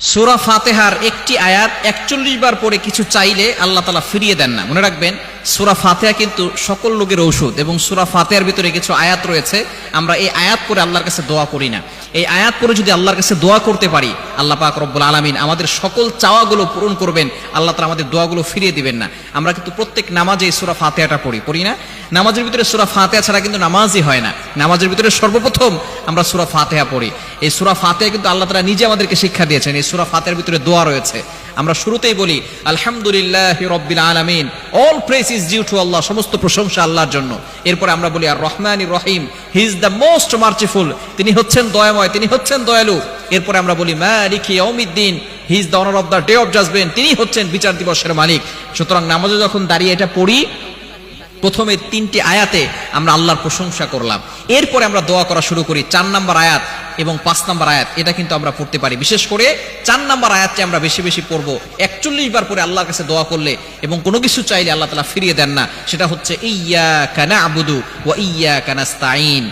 সুরা ফাতেহার একটি আয়াত একচল্লিশ বার পরে কিছু চাইলে আল্লাহ তালা ফিরিয়ে দেন না। মনে রাখবেন, সুরা ফাতেহা কিন্তু সকল লোকের ঔষধ এবং সুরা ফাতেহার ভিতরে কিছু আয়াত রয়েছে। আমরা এই আয়াত করে আল্লাহর কাছে দোয়া করি না। এই আয়াত পরে যদি আল্লাহর কাছে দোয়া করতে পারি, আল্লাহ পাক রব্বুল আলমিন আমাদের সকল চাওয়াগুলো পূরণ করবেন, আল্লাহ তালা আমাদের দোয়াগুলো ফিরিয়ে দিবেন না। আমরা কিন্তু প্রত্যেক নামাজে এই সুরা ফাতেহাটা পড়ি পড়ি না? নামাজের ভিতরে সুরা ফাতেহা ছাড়া কিন্তু নামাজই হয় না। নামাজের ভিতরে সর্বপ্রথম আমরা সুরা ফাতেহা পড়ি। এই সুরা ফাতেহা কিন্তু আল্লাহ তালা নিজে আমাদেরকে শিক্ষা দিয়েছেন, এই সুরা ফাতেহার ভিতরে দোয়া রয়েছে। আমরা শুরুতেই বলি, আলহামদুলিল্লাহ রব্বিল আলামিন। All praise is due to Allah সমস্ত প্রশংসা আল্লাহর জন্য। এরপরে আমরা বলি আর রহমান রহিম। He is the most merciful তিনি হচ্ছেন দয়াময়, তিনি হচ্ছেন দয়ালু। এরপরে আমরা বলি, মালিকি ইয়াউমিদ্দিন। He is the owner of the day of judgement তিনি হচ্ছেন বিচার দিবসের মালিক। সুতরাং নামাজে যখন দাঁড়িয়ে এটা পড়ি, প্রথমে তিনটি আয়াতে আমরা আল্লাহর প্রশংসা করলাম। এরপরে আমরা দোয়া করা শুরু করি, চার নাম্বার আয়াত এবং পাঁচ নাম্বার আয়াত, এটা কিন্তু আমরা পড়তে পারি। বিশেষ করে চার নাম্বার আয়াতটি আমরা বেশি বেশি পড়ব। একচল্লিশ বার পরে আল্লাহর কাছে দোয়া করলে এবং কোনো কিছু চাইলে আল্লাহ তালা ফিরিয়ে দেন না, সেটা হচ্ছে ইয়া কানা আবুদু ও ইয়া কানাস্তাইন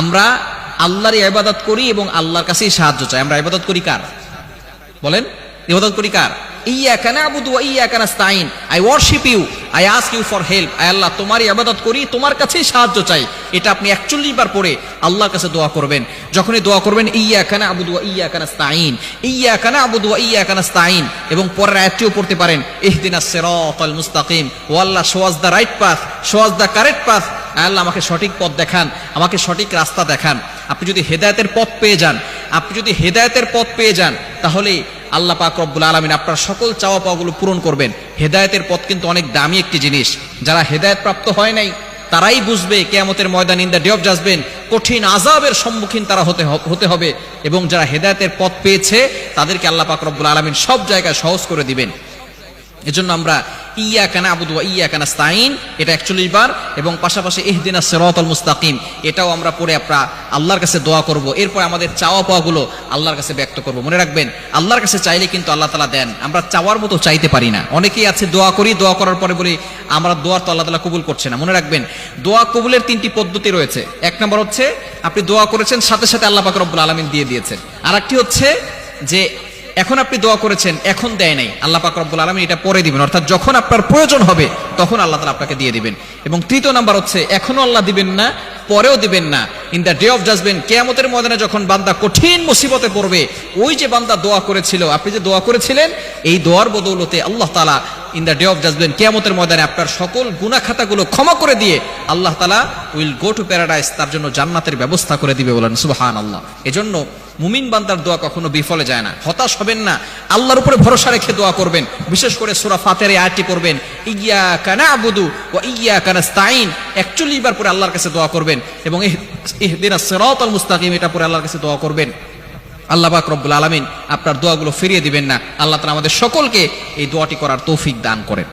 আমরা আল্লাহর ইবাদত করি এবং আল্লাহর কাছেই সাহায্য চাই। আমরা ইবাদত করি কার? বলেন, ইবাদত করি কার? I worship you I ask you for help I আল্লাহ, তোমারই ইবাদত করি, তোমার কাছেই সাহায্য চাই। এটা আপনি 41 বার পরে আল্লাহর কাছে দোয়া করবেন। যখনই দোয়া করবেন ইয়াকা নাবুদু ওয়া ইয়াকা নাস্তাইন ইয়াকা নাবুদু ওয়া ইয়াকা নাস্তাইন এবং পরের আয়াতটিও পড়তে পারেন, ইহদিনাস সিরাতাল মুস্তাকিম ও আল্লাহ us the right path us the correct path আল্লাহ, আমাকে সঠিক পথ দেখান, আমাকে সঠিক রাস্তা দেখান আপনি যদি হেদায়েতের পথ পেয়ে যান, আপনি যদি হেদায়েতের পথ পেয়ে যান, তাহলে আল্লাহ পাক রব্বুল আলমিন আপনার সকল চাওয়া পাওয়াগুলো পূরণ করবেন। হেদায়েতের পথ কিন্তু অনেক দামি একটি জিনিস। যারা হেদায়েত প্রাপ্ত হয় নাই, তারাই বুঝবে, কেয়ামতের ময়দান ইন দ্য ডে অফ জাজবেন কঠিন আজাবের সম্মুখীন তারা হতে হতে হবে এবং যারা হেদায়তের পথ পেয়েছে, তাদেরকে আল্লাহ পাক রব্বুল আলমিন সব জায়গায় সহজ করে দিবেন। এজন্য আমরা ইয়া কানা আবুদু ইয়া কানা স্তাইন এটা একচল্লিশ বার, এবং পাশাপাশি ইহদিনা সিরাতাল মুস্তাকিম, এটাও আমরা পড়ে আমরা আল্লাহর কাছে দোয়া করব। এরপর আমাদের চাওয়া পাওয়াগুলো আল্লাহর কাছে ব্যক্ত করব। মনে রাখবেন, আল্লাহর কাছে চাইলে কিন্তু আল্লাহ তালা দেন। আমরা চাওয়ার মতো চাইতে পারি না। অনেকেই আছে দোয়া করি, দোয়া করার পরে বলি, আমরা দোয়ার তো আল্লাহ তালা কবুল করছে না। মনে রাখবেন, দোয়া কবুলের তিনটি পদ্ধতি রয়েছে। এক নম্বর হচ্ছে, আপনি দোয়া করেছেন, সাথে সাথে আল্লাহ পাক রব্বুল আলমিন দিয়ে দিয়েছেন। আর একটি হচ্ছে যে এখন আপনি দোয়া করেছেন, এখন দেয় নাই। আল্লাহ পাক রব্বুল আলমী এটা পরে দিবেন। অর্থাৎ যখন আপনার প্রয়োজন হবে, তখন আল্লাহ তালা আপনাকে দিয়ে দিবেন। এবং তৃতীয় নাম্বার হচ্ছে এখনও আল্লাহ দিবেন না, পরেও দিবেন না। In the day of judgement কেয়ামতের ময়দানে যখন বান্দা কঠিন মুসিবতে পড়বে, ওই যে বান্দা দোয়া করেছিল, আপনি যে দোয়া করেছিলেন, এই দোয়ার বদৌলতে আল্লাহ তালা in the day of judgement কেয়ামতের ময়দানে আপনার সকল গুনা খাতাগুলো ক্ষমা করে দিয়ে আল্লাহ তালা উইল গো টু প্যারাডাইস তার জন্য জান্নাতের ব্যবস্থা করে দিবে বলেন সুবাহান আল্লাহ এজন্য মুমিন বান্দার দোয়া কখনো বিফলে যায় না, হতাশ হবেন না, আল্লাহর উপরে ভরসা রেখে দোয়া করবেন, বিশেষ করে সুরা ফাতের আয়াতটি পড়বেন ইয়া কানা আবুদু ও ইয়া কানা স্তাইন একচল্লিশ বার পরে আল্লাহর কাছে দোয়া করবেন, এবং ইহদিনা সিরাতাল মুস্তাকিম, এটা পরে আল্লাহর কাছে দোয়া করবেন। আল্লাহ পাক রব্বুল আলমিন আপনার দোয়াগুলো ফিরিয়ে দিবেন না। আল্লাহ তালা আমাদের সকলকে এই দোয়াটি করার তৌফিক দান করেন।